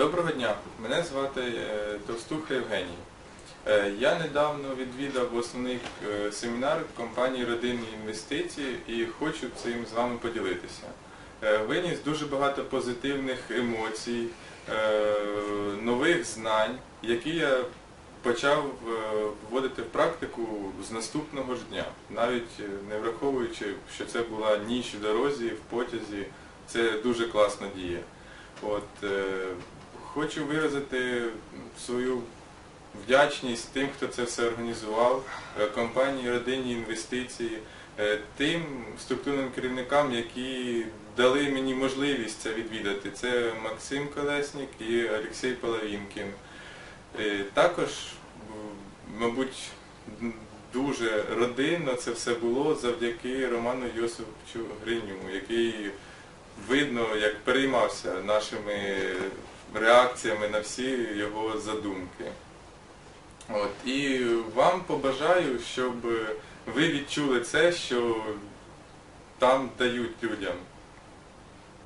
Доброго дня, мене звати е, Товстуха Євгеній. Е, Я недавно відвідав основний е, семінар компанії Родинні інвестиції і хочу цим з вами поділитися. Виніс дуже багато позитивних емоцій, нових знань, які я почав вводити в практику з наступного ж дня, навіть не враховуючи, що це була ніч в дорозі, в потязі, це дуже класна дія. От, хочу виразити свою вдячність тим, хто це все організував, е, компанії Родинні інвестиції, е, тим структурним керівникам, які дали мені можливість це відвідати. Це Максим Колеснік і Олексій Половінкін. Е, Також, мабуть, дуже родинно це все було завдяки Роману Йосиповичу Гриню, який видно, як переймався нашими реакціями на всі його задумки. От. І вам побажаю, щоб ви відчули це, що там дають людям.